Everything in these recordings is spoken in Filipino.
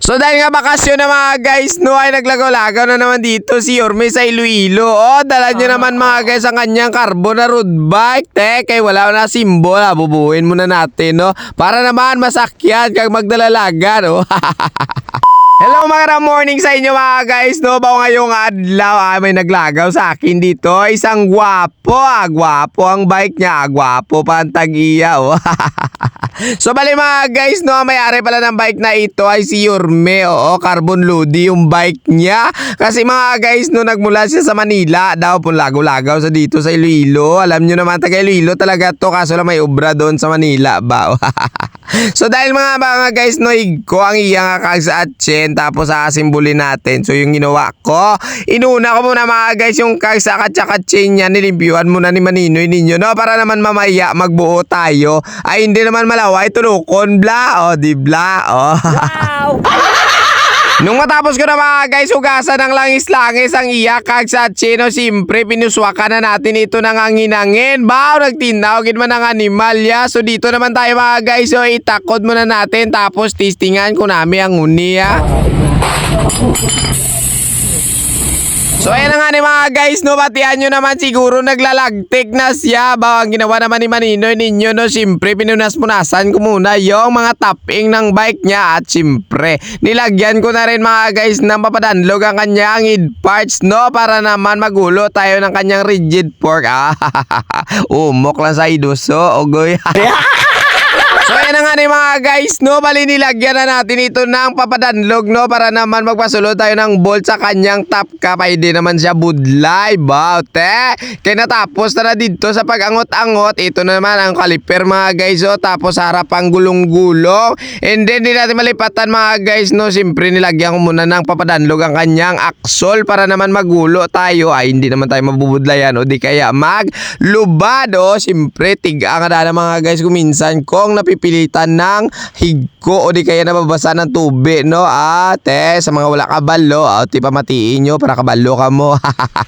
So dahil nga bakasyon na mga guys, no, ay naglagaw-lagaw na naman dito si Yorme sa Iloilo. Oh, dala niya naman mga guys ang kanyang carbon na road bike. Te, kay wala na simbol, ha, bubuhin muna natin, no. Para naman masakyan kag magdalalagan, oh. Hello mga morning sa inyo mga guys no Bao ngayong adlaw ah, may naglagaw sa akin dito Isang gwapo ah Gwapo ang bike niya ah, Gwapo pa ang tag-iya oh. So bali mga guys no May-ari pala ng bike na ito ay si Yorme Oo carbon loady yung bike niya. Kasi mga guys no Nagmula siya sa Manila. Daw po lagaw-lagaw sa dito sa Iloilo. Alam nyo naman taga Iloilo talaga to Kaso lang may obra doon sa Manila. Ba So dahil mga mga guys no ko ang iyang kags at chen tapos aasimbulin natin. So yung ginawa ko, inuna ko muna mga guys yung kags at saka chen niya nilimpyuhan muna ni Maninoy ninyo no para naman mamaya magbuo tayo. Ay hindi naman malaway tulukon bla o di bla o. Nung matapos ko na mga guys, hugasan ng langis-langis ang iyak kag sa chino, simpre pinuswakan na natin ito ng angin-angin. Bao, nagtinawagin man ng animalya. So dito naman tayo mga guys, so itakod muna natin tapos testingan ko namin ang unia. So ayan nga ni mga guys, no, batihan nyo naman siguro naglalagtik na siya. Ba, ang ginawa naman ni Maninoy ninyo, no, siyempre pinunas-punasan ko muna yung mga tapping ng bike niya at siyempre nilagyan ko na rin mga guys ng papadanlog ang kanyang id parts, no, para naman magulo tayo ng kanyang rigid fork. Ah, umok lang sa iduso, ogoy. So ayan na nga ni mga guys, no, bali nilagyan na natin ito ng papadanlog, no, para naman magpasulod tayo ng bolt sa kanyang top cap, ay di naman siya budlay, bao, te. Kaya natapos na na dito sa pag-angot-angot, ito na naman ang kaliper mga guys, oh, tapos harap ang gulong-gulong, and then di natin malipatan mga guys, no, siyempre nilagyan ko muna ng papadanlog ang kanyang axle para naman magulo tayo, ay hindi naman tayo mabubudlayan, o di kaya maglubad, o, siyempre tiga nga na mga guys, kuminsan kong napipilitan ng higko o di kaya nababasa ng tubig, no? Ate, sa mga wala kabalo, o ti pamatiin nyo para kabalo ka mo.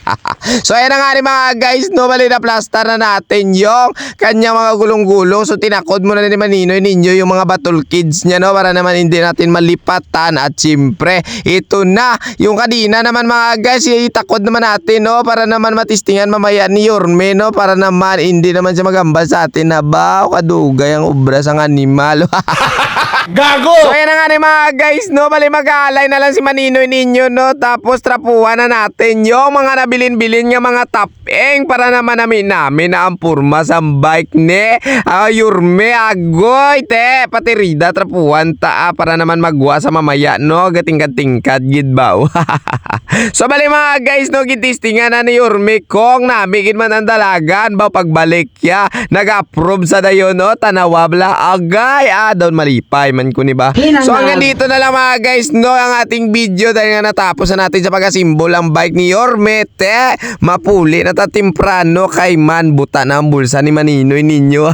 so ayan na nga rin mga guys, no? Bali na plaster na natin yung kanyang mga gulong-gulong. So tinakod mo na ni Maninoy ninyo yung mga battle kids niya, no? Para naman hindi natin malipatan at siyempre, ito na. Yung kanina naman mga guys, itakod naman natin, no? Para naman matistingan mamaya ni Yorme, no? Para naman hindi naman siya magambal sa atin na ba kadugay ang obra sa animal. Gago! So ayan na nga ni mga guys, no? Bali mag-aalay na lang si Maninoy ninyo, no? Tapos trapuhan na natin yung mga nabilin-bilin nga mga tapeng para naman namin namin na ang purma sa bike ni uh, Yurme Agoy, te. Pati Rida trapuhan ta ah, para naman magwa sa mamaya, no? Gating-gatingkad, gid ba? so bali mga guys, no? Gitistingan na ni Yurme kong namigin man ang dalagan, ba pagbalik ya. Nag-approve sa dayon, no? Tanawabla, agay, ah, doon malipay man ko ni ba? So hanggang dito na lang mga guys, no, ang ating video dahil nga natapos na natin sa pagkasimbol ang bike ni Yormete. Mapuli na ta temprano kay man buta na ang bulsa ni Maninoy ninyo.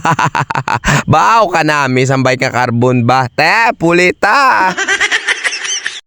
Bao ka nami sa bike ka carbon ba? Te, puli ta.